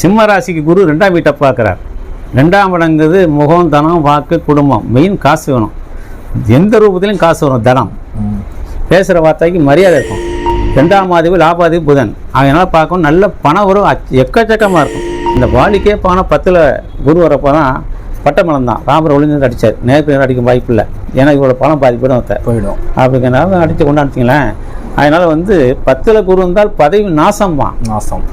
சிம்ம ராசிக்கு குரு ரெண்டாம் வீட்டை பார்க்குறார். ரெண்டாம் இடங்கிறது முகம் தனம் வாக்கு குடும்பம். மெயின் காசு வேணும். எந்த ரூபத்திலையும் காசு வரும். தனம். பேசுகிற வார்த்தைக்கு மரியாதை இருக்கும். ரெண்டாம் மாதவி லாபாதிபதி புதன். அதனால் பார்க்கணும் நல்ல பணம் வரும். எக்கச்சக்கமாக இருக்கும். இந்த வாலிக்கே பணம் பத்தில் குரு வரப்போ தான் பட்டமலம் தான். ராமர் ஒளிஞ்சு அடித்தார் நேருக்கு அடிக்க வாய்ப்பு இல்லை ஏன்னா இவ்வளோ பணம் பாதி போயிடும் அவர்கிட்ட. போயிடும். அப்படிங்கிறனால அடித்து கொண்டாந்துச்சிங்களேன் அதனால் வந்து பத்தில் குரு இருந்தால் பதவி நாசம்.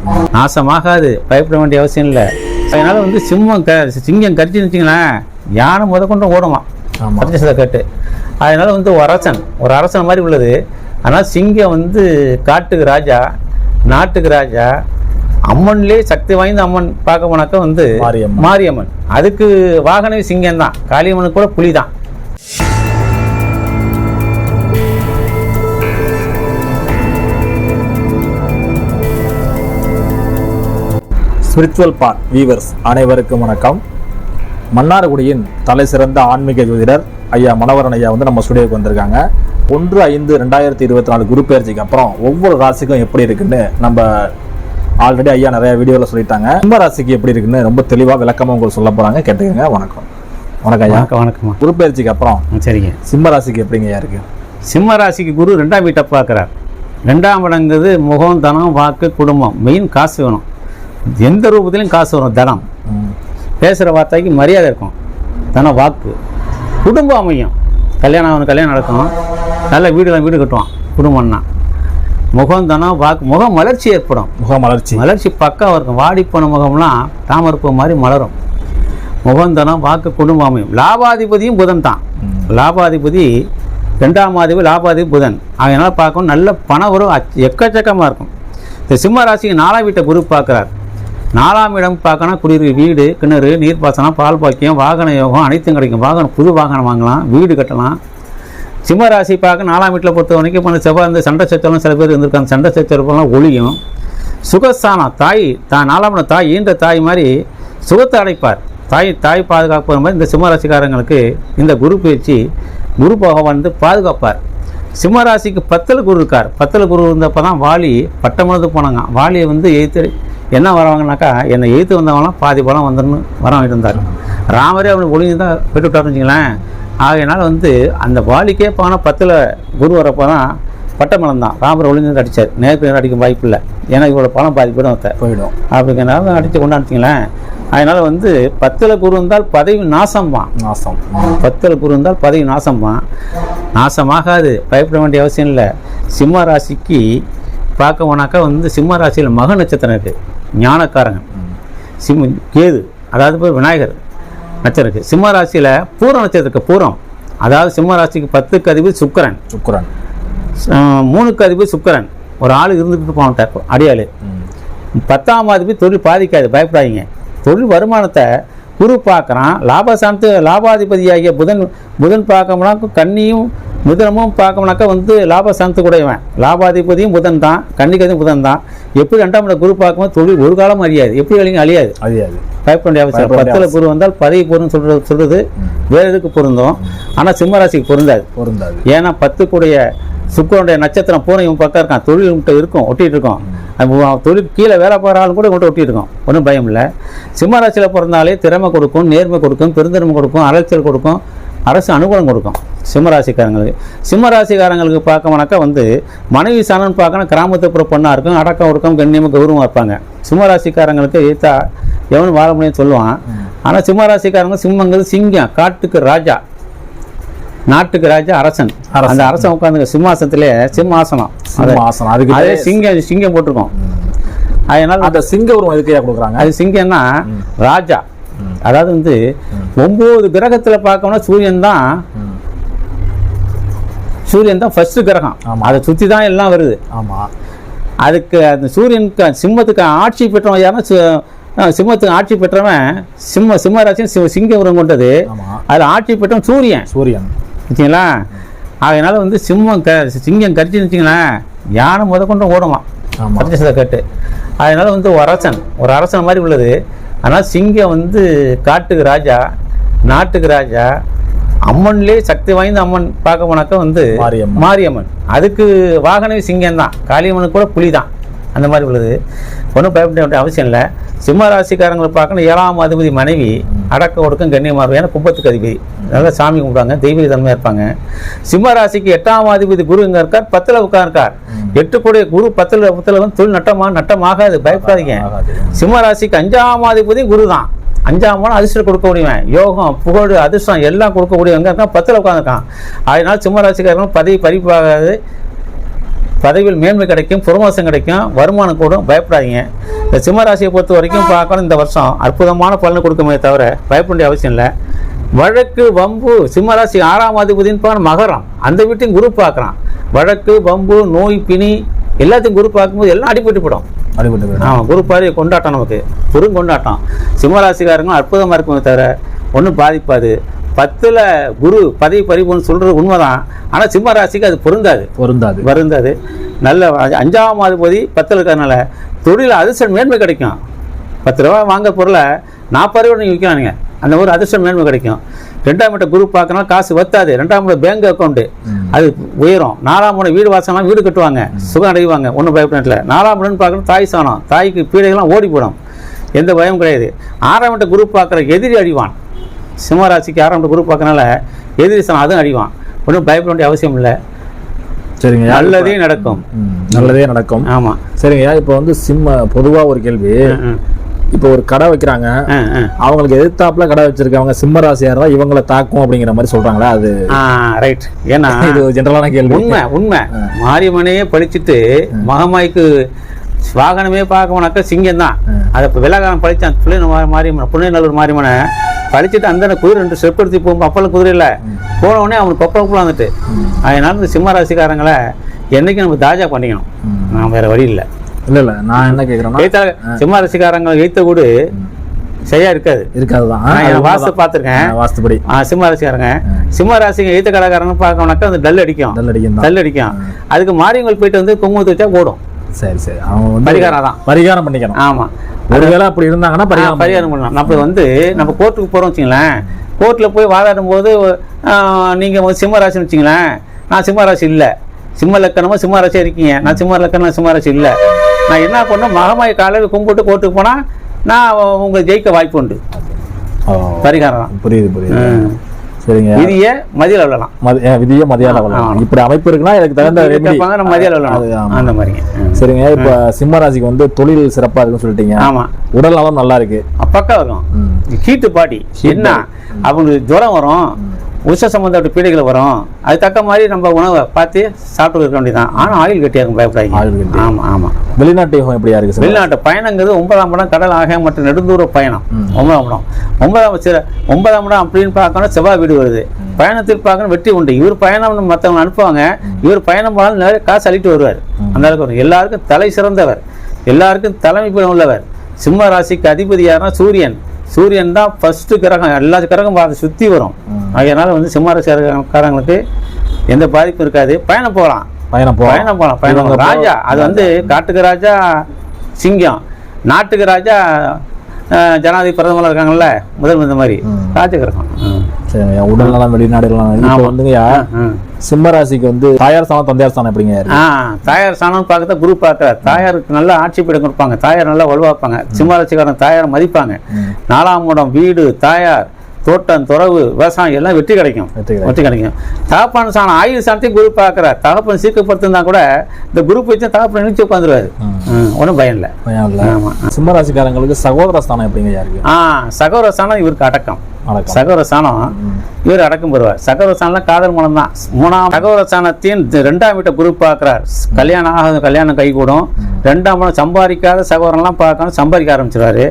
ம். நாசமாகாது. பயப்பட வேண்டிய அவசியம் இல்லை. அதனால் வந்து சிம்மம் க சிங்கம் கரிச்சுன்னு வச்சிங்களேன் யானை முத கொண்டு ஓடுவான். பரிசத்தை கேட்டு. அதனால் வந்து ஒரு அரசன் ஒரு அரசன் மாதிரி உள்ளது. ஆனால் சிங்கம் வந்து காட்டுக்கு ராஜா நாட்டுக்கு ராஜா அம்மன்லேயே சக்தி வாய்ந்த அம்மன் பார்க்க போனாக்கா வந்து மாரியம்மன். அதுக்கு வாகனமே சிங்கம் தான் காளியம்மனுக்கு கூட புலி தான் ஸ்பிரிச்சுவல் பார்ட் வீவர்ஸ் அனைவருக்கும் வணக்கம். மன்னார்குடியின் தலை சிறந்த ஆன்மீக ஜோதிடர் ஐயா மனோகரன் ஐயா வந்து நம்ம ஸ்டுடியோக்கு வந்திருக்காங்க. ஒன்று ஐந்து ரெண்டாயிரத்தி இருபத்தி நாலு குரு பயிற்சிக்கு அப்புறம் ஒவ்வொரு ராசிக்கும் எப்படி இருக்குன்னு நம்ம ஆல்ரெடி ஐயா நிறைய வீடியோவில் சொல்லிட்டாங்க. கும்ப ராசிக்கு எப்படி இருக்குன்னு ரொம்ப தெளிவாக விளக்கமாக உங்களுக்கு சொல்ல போகிறாங்க கேட்டுக்கோங்க வணக்கம். வணக்கம் ஐயா. வணக்கம் குரு பயிற்சிக்கு அப்புறம் சரிங்க. சிம்ம ராசிக்கு எப்படிங்க ஐயா இருக்கு? சிம்ம ராசிக்கு குரு ரெண்டாம் வீட்டை பார்க்குறார். ரெண்டாம் இடங்கிறது முகம் தனம் வாக்கு குடும்பம். மெயின் காசு வேணும். எந்த ரூபத்திலையும் காசு வரும் தனம். பேசுகிற வார்த்தைக்கு மரியாதை இருக்கும். தன வாக்கு. குடும்பம் அமையும். கல்யாணம் அவனுக்கு கல்யாணம் நடக்கும் நல்ல வீடுலாம் வீடு கட்டுவான் குடும்பம்னா. முகம் தனம் வாக்கு. முகம் மலர்ச்சி ஏற்படும். முக மலர்ச்சி. மலர்ச்சி பக்காவாக இருக்கும். வாடி போன முகம்லாம் தாமரப்பூ மாதிரி மலரும். முகம் தனம் வாக்கு குடும்பம் அமையும். லாபாதிபதியும் புதன் தான். லாபாதிபதி ரெண்டாம் அதிபதி லாபாதிபதி புதன். அதனால் பார்க்கணும் நல்ல பணம் வரும் எக்கச்சக்கமாக இருக்கும். இந்த சிம்ம ராசிக்கு நாலாம் வீட்டை குரு பார்க்குறார். நாலாம் இடம் பார்க்கணும் குடியிரு வீடு கிணறு நீர்ப்பாசனம் பால் பாக்கியம் வாகன யோகம் அனைத்தும் கிடைக்கும். வாகனம் புது வாகனம் வாங்கலாம் வீடு கட்டலாம். சிம்ம ராசி பார்க்க நாலாம் வீட்டில் பொறுத்த வரைக்கும் இப்போ செவ்வாய் இருந்து சண்டை சச்சரவு சில பேர் இருந்திருக்காங்க. சண்டை சச்சரவுலாம் ஒழியும். சுகஸ்தானம் தாய் தான் நாலாம் இடம் தாய் ஈன்ற தாய் மாதிரி சுகத்தை அடைப்பார். தாய் தாய் பாதுகாப்பு மாதிரி இந்த சிம்ம ராசிக்காரங்களுக்கு இந்த குரு பயிற்சி குரு பகவான் வந்து பாதுகாப்பார். சிம்ம ராசிக்கு பத்தில் குரு இருக்கார். பத்தில் குரு இருந்தப்போ தான் வாலி பட்டமனது போனாங்க. வாலியை வந்து எய்த்து என்ன வரவாங்கனாக்கா என்னை எய்த்து வந்தவங்களாம் பாதி பலம் வந்துடணும் வரம் இருந்தார். ராமரே அவனுக்கு ஒளிஞ்சு தான் போயிட்டு விட்டாருன்னு வச்சுங்களேன் ஆகையினால வந்து அந்த வாலிக்கே போனால் பத்தில் குரு வரப்போ தான் பட்டமலம் தான். ராமர் ஒளிஞ்சு அடித்தார் நேருக்கு அடிக்க வாய்ப்பு இல்லை ஏன்னா இவ்வளோ பணம் பாதி போயிடும். போயிடும். அப்படிங்கிறனால அடித்து கொண்டாந்துச்சிங்களேன் அதனால் வந்து பத்தில் குரு இருந்தால் பதவி நாசம்தான் நாசம். பத்தில் குரு இருந்தால் பதவி நாசம்தான் நாசமாகாது. பயப்பட வேண்டிய அவசியம் இல்லை. சிம்ம ராசிக்கு பார்க்க போனாக்கா வந்து சிம்ம ராசியில் மக நட்சத்திரம் இருக்குது ஞானக்காரங்க சிம்ம கேது அதாவது போய் விநாயகர் நட்சத்திரம் சிம்ம ராசியில் பூர நட்சத்திரம் இருக்கு பூரம். அதாவது சிம்ம ராசிக்கு பத்துக்கு அதிபதி சுக்கிரன். சுக்கிரன். மூணுக்கு அதிபதி சுக்கிரன். ஒரு ஆள் இருந்துட்டு போனட்டார் அடியாள். பத்தாம் அதிபதி தொழில் பாதிக்காது பயப்படாதீங்க. தொழில் வருமானத்தை குரு பார்க்குறான் லாபசானத்து லாபாதிபதியாகிய புதன் புதன் பார்க்கணும்னாக்க கன்னியும் மிதனமும் பார்க்கணும்னாக்கா வந்து லாபசானத்து கூடவன் லாபாதிபதியும் புதன் தான் கன்னிக்கதியும் புதன் தான் எப்படி ரெண்டாம் இடம் குரு பார்க்கும்போது தொழில் ஒரு காலம் அழியாது எப்படி அழிங்க அழியாது. அழியாது. பயப்பட அவசியம் பத்தில் குரு வந்தால் பதவி பொருள் சொல்றது சொல்றது வேற எதுக்கு பொருந்தும்? ஆனால் சிம்மராசிக்கு பொருந்தாது. பொருந்தாது. ஏன்னா பத்துக்குடைய சுக்கரனுடைய நட்சத்திரம் பூனை இவன் பக்கம் இருக்கான். தொழில் உங்கள்கிட்ட இருக்கும். ஒட்டிகிட்டு இருக்கும் தொழில் கீழே வேலை பார்க்குற ஆளும் கூட உங்கள்கிட்ட ஒட்டிட்டு ஒன்றும் பயம் இல்லை. சிம்மராசியில் பிறந்தாலே திறமை கொடுக்கும் நேர்மை கொடுக்கும் பெருந்திறமை கொடுக்கும் அலைச்சல் கொடுக்கும் அரசு அனுகூலம் கொடுக்கும். சிம்மராசிக்காரங்களுக்கு சிம்மராசிக்காரங்களுக்கு பார்க்கணும்னாக்கா வந்து மனைவி சாணம் பார்க்கணும் கிராமத்துப்புற பொண்ணாக இருக்கும் அடக்கம் ஒடுக்கம் கண்ணியமாக கௌரவமாக இருப்பாங்க. சிம்மராசிக்காரங்களுக்கு ஏத்தா எவனும் வாழ முடியும்னு சொல்லுவான். ஆனால் சிம்மராசிக்காரங்க சிம்மங்கிறது சிங்கம் காட்டுக்கு ராஜா. நாட்டுக்கு ராஜா அரசன். அந்த அரசன். உட்காந்து சிம்மாசனத்திலே சிம்மாசனம். சிம்மாசனம். அதுக்கு அதே சிங்கம் சிங்கம் போட்டிருக்கோம். அதனால அந்த சிங்க உருவம் எதுக்கையா கொடுக்குறாங்க. அது சிங்கம்னா ராஜா. அதாவது வந்து ஒன்பது கிரகத்துல பார்க்கணும்னா சூரியன் தான். சூரியன் தான் ஃபர்ஸ்ட் கிரகம். அதை சுற்றி தான் எல்லாம் வருது. ஆமா. அதுக்கு அந்த சூரியனுக்கு சிம்மத்துக்கு ஆட்சி பெற்றவன் யாருன்னா சிம்மத்துக்கு ஆட்சி பெற்றவன் சிம்ம சிம்ம ராசியும் சிங்க உரம் கொண்டது. அதில் ஆட்சி பெற்றவன் சூரியன். சூரியன். வச்சுங்களா அதனால வந்து சிம்மம் க சிங்கம் கரிச்சுன்னு வச்சுங்களேன் யானை முத கொண்டு ஆமா. பரிசத்தை கேட்டு. அதனால வந்து ஒரு அரசன் ஒரு அரசன் மாதிரி உள்ளது. ஆனால் சிங்கம் வந்து காட்டுக்கு ராஜா நாட்டுக்கு ராஜா அம்மன்லேயே சக்தி வாய்ந்த அம்மன் பார்க்க போனாக்கா வந்து மாரியம்மன். மாரியம்மன். அதுக்கு வாகனமே சிங்கம் தான். காளியம்மனுக்கு கூட புலி தான். அந்த மாதிரி உள்ளது. ஒன்றும் பயப்பட வேண்டிய அவசியம் இல்லை. சிம்ம ராசிக்காரங்களை பார்க்கணும். ஏழாம் அதிபதி மனைவி அடக்க ஒடுக்கம் கண்ணியமாக இருக்கும். ஏன்னா கும்பத்துக்கு அதிபதி. நல்லா சாமி கும்பிடுவாங்க. தெய்வீக தன்மையாக இருப்பாங்க. சிம்ம ராசிக்கு எட்டாம் அதிபதி குரு இங்கே இருக்கார். பத்தில் உட்கார்க்கார் எட்டு கூடிய குரு பத்தில் பத்தில் வந்து தொழில் நட்டமாக நட்டமாகாது. பயப்படாதீங்க. சிம்ம ராசிக்கு அஞ்சாம் அதிபதி குரு தான். அஞ்சாம் மாதம் அதிர்ஷ்டம் கொடுக்கக்கூடியவன் யோகம் புகழ் அதிர்ஷ்டம் எல்லாம் கொடுக்கக்கூடியவங்க இருக்கான் பத்தில் உட்காந்துருக்கான் அதனால சிம்ம ராசிக்காரங்களும் பதவி பறிப்பாகாது. பதவியில் மேன்மை கிடைக்கும் புரமோசம் கிடைக்கும் வருமானம் கூடும் பயப்படாதீங்க. இந்த சிம்ம ராசியை பொறுத்த வரைக்கும் பார்க்கணும் இந்த வருஷம் அற்புதமான பலனை கொடுக்குமே தவிர பயப்பட வேண்டிய அவசியம் இல்லை. வழக்கு வம்பு சிம்ம ராசி ஆறாம் அதிபதின்னு மகரம். அந்த வீட்டையும் குரு பார்க்குறான். வழக்கு வம்பு நோய் பிணி எல்லாத்தையும் குரு பார்க்கும்போது எல்லாம் அடிபட்டு போடும் அடிபட்டு. ஆமாம் குரு பாரி கொண்டாட்டம் நமக்கு. குரு கொண்டாட்டம். சிம்மராசிக்காரங்களும் அற்புதமாக இருக்குமே தவிர ஒன்றும் பாதிப்பாது. பத்தில் குரு பதவி பறிப்புன்னு சொல்கிறது உண்மைதான். ஆனால் சிம்ம ராசிக்கு அது பொருந்தாது. பொருந்தாது. வருந்தாது. நல்ல அஞ்ச- அஞ்சாம் அதிபதி பத்தில் இருக்கிறதுனால தொழில் அதிர்ஷ்டம் மேன்மை கிடைக்கும். பத்து ரூபா வாங்க பொருளை நாற்பது ரூபா நீங்கள் விற்கலாம் நீங்கள் அந்த ஒரு அதிர்ஷ்டம் மேன்மை கிடைக்கும். ரெண்டாம் இடம் குரூப் பார்க்கணும் காசு வத்தாது. ரெண்டாம் இடம் பேங்க் அக்கௌண்ட்டு அது உயரும். நாலாம் இடம் வீடு வாசலாம் வீடு கட்டுவாங்க. சுகம் அடைவாங்க. ஒன்றும் பயப்படல நாலாம் இடம்னு பார்க்கணும் தாய் சாணம். தாய்க்கு பீடைகள்லாம் ஓடி போடும் எந்த பயம் கிடையாது. ஆறாம் இடம் குரூப் பார்க்குற எதிரி அடிவான். சிம்மராசிக்கு ஆறாம் குரூப் பார்க்கறனால எதிரி அதுவும் அடிவான். ஒன்றும் பயப்பட வேண்டிய அவசியம் இல்லை. சரிங்க நல்லதே நடக்கும். நல்லதே நடக்கும். ஆமாம் சரிங்கய்யா இப்போ வந்து சிம்ம பொதுவா ஒரு கேள்வி. இப்போ ஒரு கடை வைக்கிறாங்க. அவங்களுக்கு எதிர்த்தாப்புல கடை வச்சிருக்கவங்க சிம்ம ராசியா இருந்தா இவங்களை தாக்கும் அப்படிங்கிற மாதிரி சொல்றாங்களா? அது ரைட் ஏன்னா இது ஜென்ரலான கேள்வி. உண்மை உண்மை. மாரியம்மனையே படிச்சுட்டு மகமாய்க்கு வாகனமே பார்க்கணுனாக்கா சிங்கம் தான் அதை இப்போ வெள்ளக்காரன் படித்தான் புள்ளின மாரியம்மன் புள்ளிநல்லூர் மாரியம்மனை படிச்சுட்டு அந்த குதிரை ரெண்டு ஸ்டெப் எடுத்து போகும் அப்பளம் குதிரை இல்லை. போன உடனே அவனுக்கு கொப்பளம் வந்துட்டு. அதனால இந்த சிம்ம ராசிக்காரங்களை என்னைக்கும் நம்ம தாஜா பண்ணிக்கணும். நான் வேற வழி இல்லை. இல்ல இல்ல நான் என்ன எய்த்த சிம்ம ராசிக்காரங்க எய்த்த கூட சரியா இருக்காது. நான் அது என் வாஸ்து. பார்த்துருக்கேன். வாஸ்துபடி ஆ, சிம்ம ராசிக்காரங்க. சிம்ம ராசிங்க எய்த்த கடைக்காரங்க பார்க்கணுனாக்கா அந்த டல் அடிக்கும். நல்ல அடிக்கும் தான். டல் அடிக்கும். அதுக்கு மாரியங்கள் போயிட்டு வந்து குங்குமத்தை வச்சா ஓடும் சரி சரி. அவங்க வந்து பரிகாரம் தான் பரிகாரம் பண்ணிக்கணும். ஆமா. ஒருவேளை அப்படி இருந்தாங்கன்னா பரிகாரம் பரிகாரம் பண்ணலாம். நம்ம வந்து நம்ம கோர்ட்டுக்கு போறோம் வச்சுங்களேன். கோர்ட்டில் போய் வாதாடும் போது ஆ, நீங்க வந்து சிம்ம ராசின்னு வச்சுங்களேன். நான் சிம்ம ராசி இல்லை. சிம்ம லக்கணமா சிம்ம இருக்கீங்க. நான் சிம்ம லக்கணம் சிம்ம ராசி இல்லை. நான் என்ன பண்ணேன் மகமாய் காலையில் கும்பிட்டு கோர்ட்டுக்கு போனா நான் உங்களை ஜெயிக்க வாய்ப்பு உண்டு. பரிகாரம் புரியுது புரியுது. சரிங்க. விதியை மதியில் விடலாம் மதி- ஏன் விதிய மதியால வரலாம் இப்படி அமைப்பு இருக்குன்னா இதுக்கு தகுந்த நம்ம விடலாம் ஆமா. அந்த மாதிரிங்க. ம். சரிங்க. இப்ப சிம்ம ராசிக்கு வந்து தொழில் சிறப்பா இருக்குன்னு சொல்லிட்டீங்க. ஆமா. உடல் நலம் நல்லா இருக்கு. பக்கா இருக்கும். ம். ஹீட்டு பாடி என்ன? அவங்களுக்கு ஜுரம் வரும். உஷ சம்பந்தப்பட்ட பீடைகள் வரும். அது தக்க மாதிரி நம்ம உணவை பார்த்து சாப்பிட்டு இருக்க வேண்டியதான் ஆனால் ஆயில் கட்டியாகும் ஆயில் பயப்படாதீங்க. கட்டி. ஆமா ஆமா. வெளிநாட்டு யுகம் எப்படியா இருக்கு சார் வெளிநாட்டு பயணங்கிறது ஒன்பதாம் இடம் கடல் ஆக மற்றும் நெடுந்தூர பயணம். ஒன்பதாம் இடம். ஒன்பதாம் சில ஒன்பதாம் இடம் அப்படின்னு பார்க்கணும் செவ்வாய் வீடு வருது. பயணத்தில் பார்க்கணும் வெற்றி உண்டு. இவர் பயணம் மற்றவங்க அனுப்புவாங்க. இவர் பயணம் போனாலும் நிறைய காசு அள்ளிட்டு வருவார். அந்த அளவுக்கு வரும். எல்லாருக்கும் தலை சிறந்தவர். எல்லாருக்கும் தலைமை உள்ளவர். சிம்ம ராசிக்கு அதிபதி யாருன்னா சூரியன். சூரியன் தான் ஃபர்ஸ்ட் கிரகம். எல்லா கிரகம் பார்த்து சுற்றி வரும். அதனால வந்து சிம்ம ராசிக்காரங்களுக்கு எந்த பாதிப்பும் இருக்காது. பயணம் போகலாம். பயணம் போகலாம். பயணம் போகலாம். பயணம். ராஜா அது வந்து காட்டுக்கு ராஜா சிங்கம். நாட்டுக்கு ராஜா ஜனாதிபதி பிரதமர் இருக்காங்கல்ல முதல் இந்த மாதிரி. ராஜ கிரகம். ம். சரிங்க உடல் நலம் வெளிநாடுலாம் இப்போ வந்துங்கய்யா ம். சிம்ம ராசிக்கு வந்து தாயார் ஸ்தானம் தந்தையார் ஸ்தானம் எப்படிங்க ஆ தாயார் சாணம் பார்க்கறத குரு பார்க்குறார். தாயாருக்கு நல்ல ஆட்சி பீடம் கொடுப்பாங்க. தாயார் நல்லா வலுவாப்பாங்க சிம்மராசிக்காரன் தாயாரை மதிப்பாங்க. நாலாம் இடம் வீடு தாயார். தோட்டம் துறவு விவசாயம் எல்லாம் வெற்றி கிடைக்கும். வெற்றி கிடைக்கும். தகப்பன் சாணம் ஆயுள் சாணத்தையும் குரு பார்க்குறார் தகப்பன் சீக்கிரப்படுத்திருந்தா கூட இந்த குரூப் வச்சு தகப்பன் நினைச்சு உட்காந்துருவாரு. ஒன்றும் பயம் இல்லை. பயம் இல்ல. ஆமா. சிம்ம ராசிக்காரங்களுக்கு சகோதர ஸ்தானம் எப்படிங்கய்யா இருக்கு? ஆ சகோதர சாணம் இவருக்கு அடக்கம். வணக்கம். சாணம் இவர் அடக்கம் பெறுவார். சகோதர சாணம்லாம் காதல் மனம் தான் மூணாம் சகோதர ரெண்டாம் வீட்டை குரூப் பார்க்கிறார். கல்யாணம் ஆகாத கல்யாணம் கைகூடும். ரெண்டாம் இடம் சம்பாதிக்காத சகோதரன்லாம் பார்க்கணும் சம்பாதிக்க ஆரம்பிச்சிருவாரு.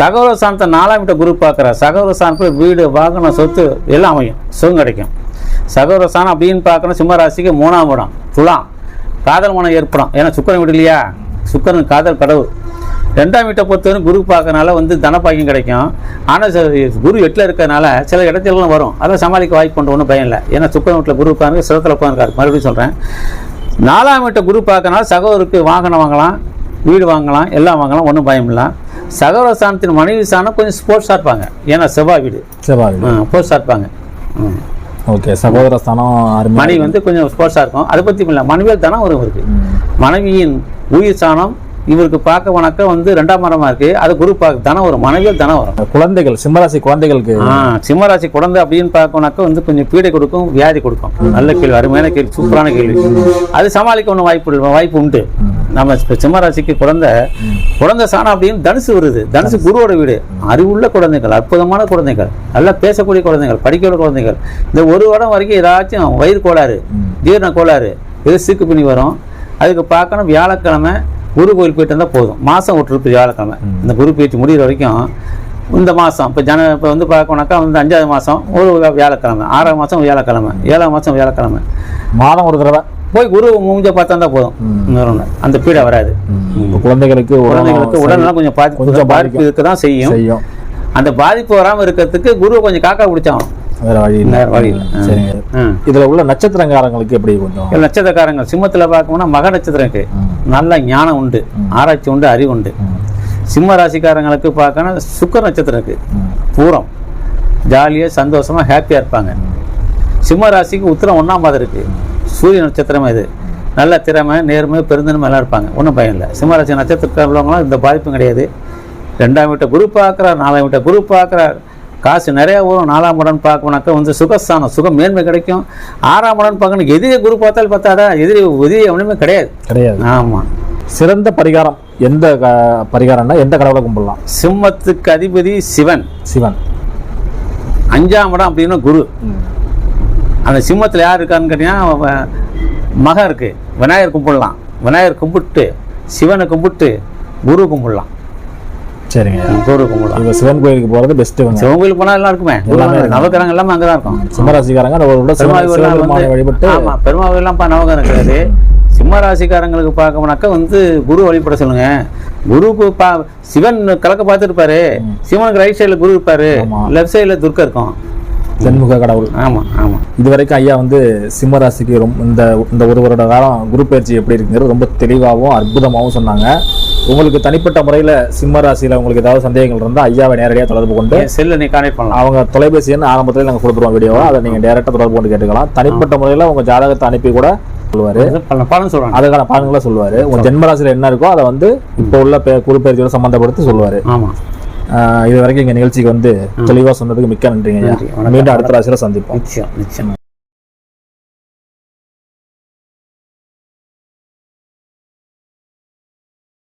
சகோதர சாணத்தை நாலாம் வீட்டை குரூப் பார்க்கிறார். சகோதர வீடு வாகனம் சொத்து எல்லாம் அமையும். சுகம் கிடைக்கும். சகோதர சாணம் அப்படின்னு பார்க்கணும் சிம்மராசிக்கு மூணாம் இடம். துலாம். காதல் மனம் ஏற்படும். ஏன்னா சுக்கரன் வீடு இல்லையா? சுக்கரன் காதல் கடவுள். ரெண்டாம் வீட்டை பொறுத்தவரை குரு பார்க்கறனால வந்து தனப்பாக்கியம் கிடைக்கும். ஆனால் குரு எட்டில் இருக்கிறதுனால சில இடத்துலலாம் வரும். அதை சமாளிக்க வாய்ப்பு கொண்டு ஒன்றும் பயம் இல்லை. ஏன்னா சுக்கரன் வீட்டில் குரு உட்காந்து சிரத்தில் உட்காந்துருக்காரு மறுபடியும் சொல்கிறேன் நாலாம் வீட்டை குரு பார்க்கறனால சகோதரருக்கு வாகனம் வாங்கலாம் வீடு வாங்கலாம் எல்லாம் வாங்கலாம் ஒன்றும் பயம் இல்லை. சகோதர ஸ்தானத்தின் மனைவி ஸ்தானம் கொஞ்சம் ஸ்போர்ட்ஸாக இருப்பாங்க. ஏன்னா செவ்வாய் வீடு. செவ்வாய் ஸ்போர்ட்ஸாக இருப்பாங்க. ம். ஓகே சகோதர ஸ்தானம் மனைவி வந்து கொஞ்சம் ஸ்போர்ட்ஸாக இருக்கும். அதை பற்றி இல்லை மனைவியல் தானே ஒரு இருக்கு. மனைவியின் உயிர் சாணம் இவருக்கு பார்க்க வணக்க வந்து ரெண்டாம் மரமா இருக்கு. அது குரு பார்க்க தனம் வரும் மனைவியில் தனம் வரும். குழந்தைகள் சிம்மராசி குழந்தைகளுக்கு. சிம்மராசி குழந்தை அப்படின்னு பார்க்கணுனாக்கா வந்து கொஞ்சம் பீடை கொடுக்கும் வியாதி கொடுக்கும். நல்ல கேள்வி அருமையான கேள்வி சூப்பரான கேள்வி. அது சமாளிக்க ஒன்றும் வாய்ப்பு வாய்ப்பு உண்டு. நம்ம இப்ப சிம்மராசிக்கு குழந்தை குழந்தை சாணம் அப்படின்னு தனுசு வருது. தனுசு குருவோட வீடு. அறிவுள்ள குழந்தைகள் அற்புதமான குழந்தைகள் நல்லா பேசக்கூடிய குழந்தைகள் படிக்கிற குழந்தைகள். இந்த ஒரு வாரம் வரைக்கும் ஏதாச்சும் வயிறு கோளாறு ஜீரண கோளாறு இது சீக்கு பிணி வரும். அதுக்கு பார்க்கணும் வியாழக்கிழமை குரு கோயில் போயிட்டு இருந்தால் போதும். மாதம் ஒரு ட்ரிப் வியாழக்கிழமை. இந்த குரு பேச்சு முடிகிற வரைக்கும் இந்த மாதம் இப்போ ஜன இப்போ வந்து பார்க்கணுனாக்கா வந்து அஞ்சாவது மாதம் ஒரு வியா- வியாழக்கிழமை ஆறாவது மாதம் வியாழக்கிழமை ஏழாவது மாதம் வியாழக்கிழமை. மாதம் ஒரு தடவை போய் குரு மூஞ்ச பார்த்தா தான் போதும். அந்த பீடை வராது. குழந்தைகளுக்கு குழந்தைகளுக்கு உடல்நலம் கொஞ்சம் பாதிப்பு கொஞ்சம் பாதிப்பு இருக்க தான் செய்யும். அந்த பாதிப்பு வராமல் இருக்கிறதுக்கு குரு கொஞ்சம் காக்கா பிடிச்சாகணும் வேற வழி இல்லை. வழி இல்லை. சரிங்க இதுல உள்ள நட்சத்திரங்காரங்களுக்கு எப்படி கொஞ்சம்? நட்சத்திரக்காரங்க சிம்மத்துல பார்க்கணும்னா மக நட்சத்திரம் இருக்கு நல்ல ஞானம் உண்டு. ஆராய்ச்சி உண்டு அறிவு உண்டு. சிம்ம ராசிக்காரங்களுக்கு பார்க்கணும் சுக்கர நட்சத்திரம் இருக்கு பூரம். ஜாலியா சந்தோஷமா ஹாப்பியா இருப்பாங்க. சிம்ம ராசிக்கு உத்திரம் ஒண்ணாம் பாதம் இருக்கு. சூரிய நட்சத்திரம் இது. நல்ல திறமை நேர்மை பெருந்தன்மை எல்லாம் இருப்பாங்க. ஒன்றும் பயம் இல்லை. சிம்ம ராசி நட்சத்திரத்தில் உள்ளவங்களாம் இந்த பாதிப்பும் கிடையாது. ரெண்டாம் வீட்டை குரு பார்க்குறார் நாலாம் வீட்டை குரு பார்க்குறார். காசு நிறைய வரும். நாலாம் இடம் பார்க்கணுனாக்கா வந்து சுகஸ்தானம் சுகம் மேன்மை கிடைக்கும். ஆறாம் இடம் பார்க்கணும் எதிரி குரு பார்த்தாலும் பார்த்தாடா எதிரி எதிரி ஒன்றுமே கிடையாது. கிடையாது. ஆமாம் சிறந்த பரிகாரம் எந்த க- பரிகாரம்னா எந்த கடவுளை கும்பிடலாம்? சிம்மத்துக்கு அதிபதி சிவன். சிவன். அஞ்சாம் இடம் அப்படின்னா குரு. அந்த சிம்மத்தில் யார் இருக்கான்னு கேட்டீங்கன்னா மகம் இருக்கு. விநாயகர் கும்பிடலாம். விநாயகர் கும்பிட்டு சிவனை கும்பிட்டு குரு கும்பிடலாம். சரிங்க. குரு கும்பிடலாம் இப்ப சிவன் கோயிலுக்கு போறது பெஸ்ட் இவங்க. சிவன் கோயில் போனால் எல்லாம் இருக்குமே. நவக்கிரகம் எல்லாமே அங்கே தான் இருக்கும். சிம்மராசிக்காரங்க சிவன் பெருமாள் வழிபட்டு ஆமா பெருமாள் கோயிலாம் நவகம் இருக்காது சிம்ம ராசிக்காரங்களுக்கு பார்க்கணும்னாக்கா வந்து குரு வழிபட சொல்லுங்க. குருக்கு பா சிவன் கலக்க பார்த்துருப்பாரு சிவனுக்கு ரைட் சைடில் குரு இருப்பாரு. லெஃப்ட் சைடில் துர்க்கா இருக்கும். தென்முக கடவுள். ஆமா ஆமா. இதுவரைக்கும் ஐயா வந்து சிம்ம ராசிக்கு ரொம்ப இந்த இந்த ஒரு வருட காலம் குரு பயிற்சி எப்படி இருக்குங்கிறது ரொம்ப தெளிவாகவும் அற்புதமாகவும் சொன்னாங்க. உங்களுக்கு தனிப்பட்ட முறையில் சிம்ம ராசியில் உங்களுக்கு ஏதாவது சந்தேகங்கள் இருந்தால் ஐயாவை நேரடியாக தொடர்பு கொண்டு செல்ல நீ கான்டெக்ட் பண்ணலாம். அவங்க தொலைபேசி எண் ஆரம்பத்தில் நாங்கள் கொடுத்துருவோம் வீடியோவை அதை நீங்கள் டேரெக்டாக தொடர்பு கொண்டு கேட்டுக்கலாம். தனிப்பட்ட முறையில் உங்கள் ஜாதகத்தை அனுப்பி கூட சொல்லுவார். பலன் சொல்றாங்க. அதுக்கான பலன்களை சொல்லுவார். உங்கள் ஜென்ம ராசியில் என்ன இருக்கோ அதை வந்து இப்போ உள்ள பயிற்சியோட சம்மந்தப்படுத்தி சொல்லுவார். ஆமா. இது வரைக்கும் எங்கள் நிகழ்ச்சிக்கு வந்து தெளிவாக சொன்னதுக்கு மிக்க நன்றிங்க. மீண்டும் அடுத்த ராசியில் சந்திப்போம். நிச்சயம் நிச்சயம்.